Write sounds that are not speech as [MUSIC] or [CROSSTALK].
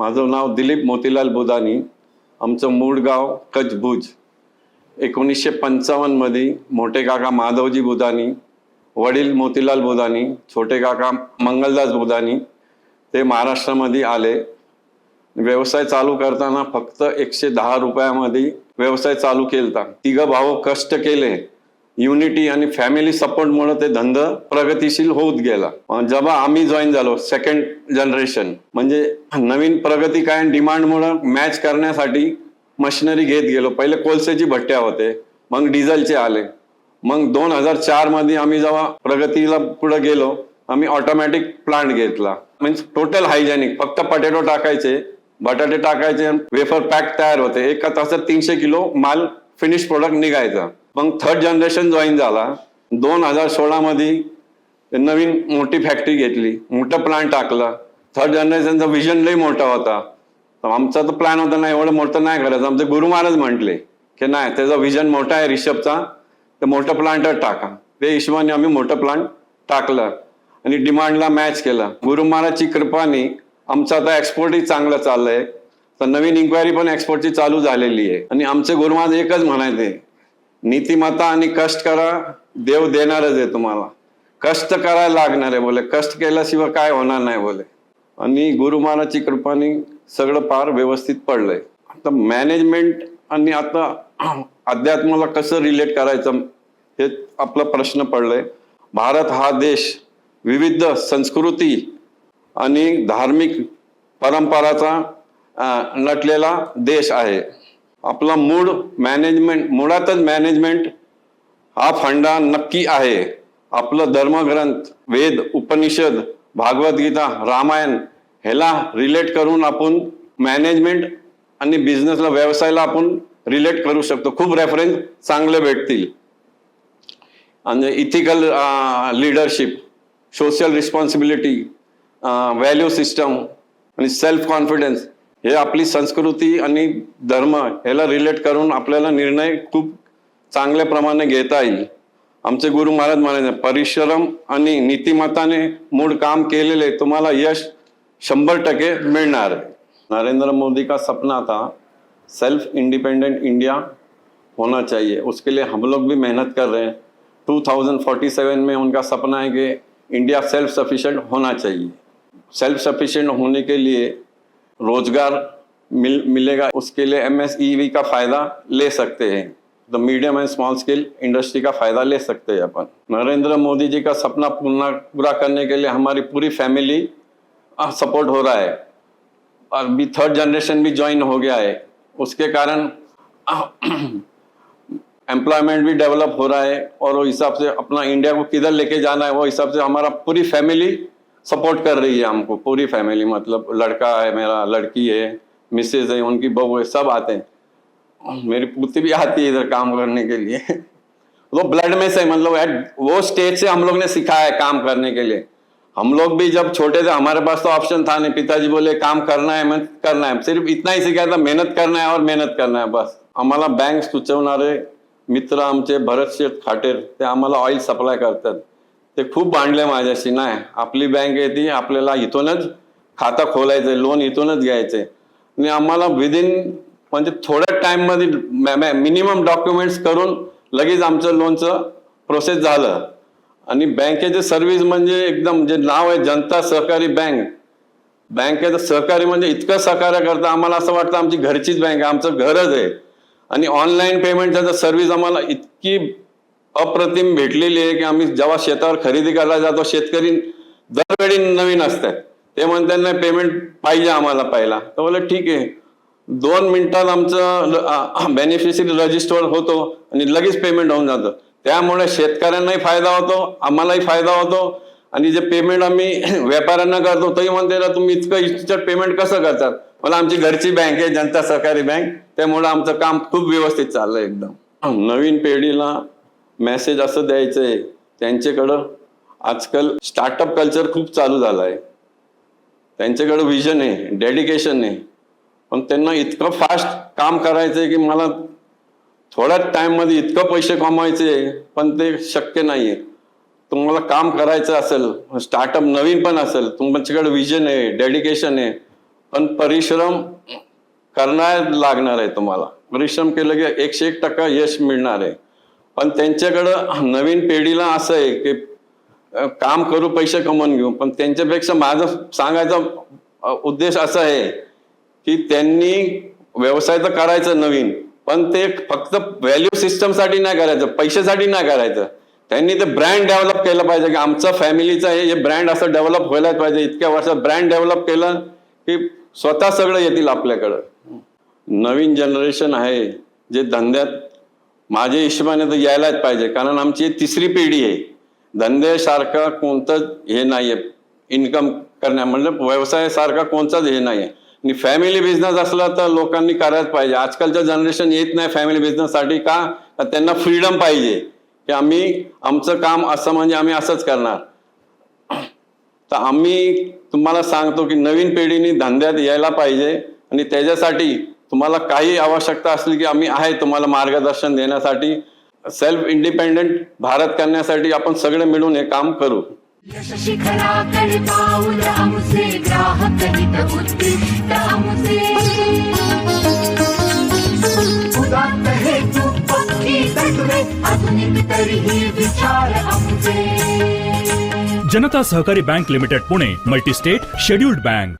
माझं नाव दिलीप मोतीलाल बुदानी. आमचं मूळ गाव कचभुज एकोणीसशे पंचावन्नमध्ये मोठे काका माधवजी बुदानी वडील मोतीलाल बुदानी छोटे काका मंगलदास बुदानी ते महाराष्ट्रामध्ये आले. व्यवसाय चालू करताना फक्त एकशे दहा रुपयामध्ये व्यवसाय चालू केलता. तिघं भाऊ कष्ट केले. युनिटी आणि फॅमिली सपोर्टमुळे ते धंद प्रगतिशील होत गेला. जेव्हा आम्ही जॉईन झालो सेकंड जनरेशन म्हणजे नवीन प्रगती काय डिमांडमुळे मॅच करण्यासाठी मशिनरी घेत गेलो. पहिले कोळसेची भट्ट्या होते मग डिझेलचे आले. मग दोन हजार चारमध्ये आम्ही जेव्हा प्रगतीला पुढे गेलो आम्ही ऑटोमॅटिक प्लांट घेतला. मीन्स टोटल हायजेनिक फक्त पटेटो टाकायचे बटाटे टाकायचे वेफर पॅक तयार होते. एका तासात तीनशे किलो माल फिनिश प्रोडक्ट निघायचा. मग थर्ड जनरेशन जॉईन झाला. दोन हजार सोळामध्ये नवीन मोठी फॅक्टरी घेतली. मोठं प्लांट टाकला. थर्ड जनरेशनचा विजन लई मोठा होता. तर आमचा तर प्लॅन होता नाही एवढं मोठं नाही करायचं. आमचे गुरु महाराज म्हटले की नाही त्याचा विजन मोठा आहे रिषभचा. तर मोठं प्लांटच टाका. ते हिशोबाने आम्ही मोठं प्लांट टाकलं आणि डिमांडला मॅच केला. गुरु महाराजची कृपाने आमचं आता एक्सपोर्टही चांगलं चाललंय. तर नवीन इन्क्वायरी पण एक्सपोर्टची चालू झालेली आहे. आणि आमचे गुरुमाज एकच म्हणायचे नीतिमत्ता आणि कष्ट करा देव देणारच आहे तुम्हाला. कष्ट करायला लागणार आहे बोले. कष्ट केल्याशिवाय काय होणार नाही बोले. आणि गुरु महाराजची कृपाने सगळं फार व्यवस्थित पडलंय. आता मॅनेजमेंट आणि आता [CLEARS THROAT] अध्यात्माला कसं रिलेट करायचं हे आपला प्रश्न पडलाय. भारत हा देश विविध संस्कृती आणि धार्मिक परंपराचा नटलेला देश आहे. आपला मूळ मॅनेजमेंट मुळातच मॅनेजमेंट हा फंडा नक्की आहे. आपलं धर्मग्रंथ वेद उपनिषद भागवद्गीता रामायण ह्याला रिलेट करून आपण मॅनेजमेंट आणि बिझनेसला व्यवसायाला आपण रिलेट करू शकतो. खूप रेफरन्स चांगले भेटतील. आणि ethical leadership social responsibility value system आणि सेल्फ कॉन्फिडन्स हे आपली संस्कृती आणि धर्म ह्याला रिलेट करून आपल्याला निर्णय खूप चांगल्या प्रमाणे घेता येईल. आमचे गुरु महाराज म्हणाले परिश्रम आणि नीतिमत्ताने मूळ काम केलेले तुम्हाला यश शंभर टक्के मिळणार. आहे नरेंद्र मोदी का सपना था? सेल्फ इंडिपेंडेंट इंडिया होना चाहिए। उसके लिए हम लोग भी मेहनत कर रहे हैं। 2047 में उनका सपना है कि इंडिया सेल्फ सफिशिएंट होना चाहिए। सेल्फ सफिशिएंट होने के लिए रोज़गार मिल, मिलेगा, उसके लिए एमएसईवी का फ़ायदा ले सकते हैं। The medium and small scale industry का फ़ायदा ले सकते हैं अपन। नरेंद्र मोदी जी का सपना पूर्ण, पूरा करने के लिए हमारी पूरी फैमिली सपोर्ट हो रहा है। अभी थर्ड जनरेशन भी ज्वाइन हो गया है। उसके कारण एम्प्लॉयमेंट भी डेवलप हो रहा है। और वो हिसाब से अपना इंडिया को किधर लेके जाना है, वो हिसाब से हमारा पूरी फैमिली सपोर्ट कर रही है हमको, पूरी फैमिली मतलब लड़का है, मेरा लड़की है मिसेज है, उनकी बहू है, सब आते हैं। मेरी पुत्री भी आती है इधर काम करने के लिए। वो ब्लड में से मतलब एट वो स्टेज से हम लोग ने सिखाया है काम करने के लिए। हम लोग भी जब छोटे थे, हमारे पास तो ऑप्शन था नहीं। पिताजी बोले, काम करना है, मेहनत करना है। सिर्फ़ इतना ही सिखाया था, मेहनत करना है और मेहनत करना है, बस। आम्हाला बँक सुचवणारे मित्र आमचे भरत शेठ खाटेर, ते आम्हाला ऑइल सप्लाय करतात। ते खूप भांडले माझ्याशी. नाही आपली बँक आहे ती आपल्याला इथूनच खातं खोलायचं लोन इथूनच घ्यायचे आणि आम्हाला विदिन म्हणजे थोड्या टाइममध्ये मिनिमम डॉक्युमेंट्स करून लगेच आमचं लोनचं प्रोसेस झालं. आणि बँकेचे सर्व्हिस म्हणजे एकदम जे नाव आहे जनता सहकारी बँक बँकेचं सहकारी म्हणजे इतकं सहकार्य करतं आम्हाला असं वाटतं आमची घरचीच बँक आहे आमचं घरच आहे. आणि ऑनलाईन पेमेंटच्या सर्व्हिस आम्हाला इतकी अप्रतिम भेटलेली आहे की आम्ही जेव्हा शेतावर खरेदी करायला जातो शेतकरी दरवेळी नवीन असतात. ते म्हणतात नाही पेमेंट पाहिजे आम्हाला पाहिला तर बोला ठीक आहे. दोन मिनिटात आमचं बेनिफिशरी रजिस्टर होतो आणि लगेच पेमेंट होऊन जातं. त्यामुळे शेतकऱ्यांनाही फायदा होतो आम्हालाही फायदा होतो. आणि जे पेमेंट आम्ही [CLEARS THROAT] व्यापाऱ्यांना करतो तरी म्हणते ना तुम्ही इतकं इन्स्टंट पेमेंट कसं करतात? मला आमची घरची बँक आहे जनता सहकारी बँक त्यामुळे आमचं काम खूप व्यवस्थित चाललंय एकदम. नवीन पिढीला मेसेज असं द्यायचं आहे त्यांच्याकडं आजकाल स्टार्टअप कल्चर खूप चालू झालं आहे त्यांच्याकडं विजन आहे डेडिकेशन आहे. पण त्यांना इतकं फास्ट काम करायचं आहे की मला थोड्या टाइममध्ये इतकं पैसे कमवायचे पण ते शक्य नाही आहे तुम्हाला काम करायचं असेल स्टार्टअप नवीन पण असेल तुमच्याकडे विजन आहे डेडिकेशन आहे पण परिश्रम करणार लागणार आहे तुम्हाला. परिश्रम केलं की एकशे एक टक्का यश मिळणार आहे. पण त्यांच्याकडं नवीन पिढीला असं आहे की काम करू पैसे कमवून घेऊ. पण त्यांच्यापेक्षा माझं सांगायचा उद्देश असा आहे की त्यांनी व्यवसाय तर करायचा नवीन पण ते फक्त व्हॅल्यू सिस्टमसाठी नाही करायचं पैशासाठी नाही करायचं. त्यांनी ते ब्रँड डेव्हलप केलं पाहिजे की आमचं फॅमिलीचं हे हे ब्रँड असं डेव्हलप व्हायलाच पाहिजे. इतक्या वर्षात ब्रँड डेव्हलप केलं की स्वतः सगळं येतील आपल्याकडं. नवीन जनरेशन आहे जे धंद्यात माझ्या हिशोबाने तर यायलाच पाहिजे कारण आमची तिसरी पिढी आहे. धंद्यासारखा कोणतंच हे नाही आहे इन्कम करण्या म्हणजे व्यवसायासारखा कोणताच हे नाहीये. आणि फॅमिली बिझनेस असला तर लोकांनी करायच पाहिजे. आजकालचं जनरेशन येत नाही फॅमिली बिझनेससाठी का? त्यांना फ्रीडम पाहिजे. की आम्ही आमचं काम असं म्हणजे आम्ही असंच करणार. तर आम्ही तुम्हाला सांगतो की नवीन पिढीने धंद्यात यायला पाहिजे. आणि त्याच्यासाठी तुम्हाला काही आवश्यकता असली की आम्ही आहे तुम्हाला मार्गदर्शन देण्यासाठी. सेल्फ इंडिपेंडेंट भारत करण्यासाठी आपण सगळे मिळून हे काम करू. Janata Sahakari bank limited Pune multistate scheduled bank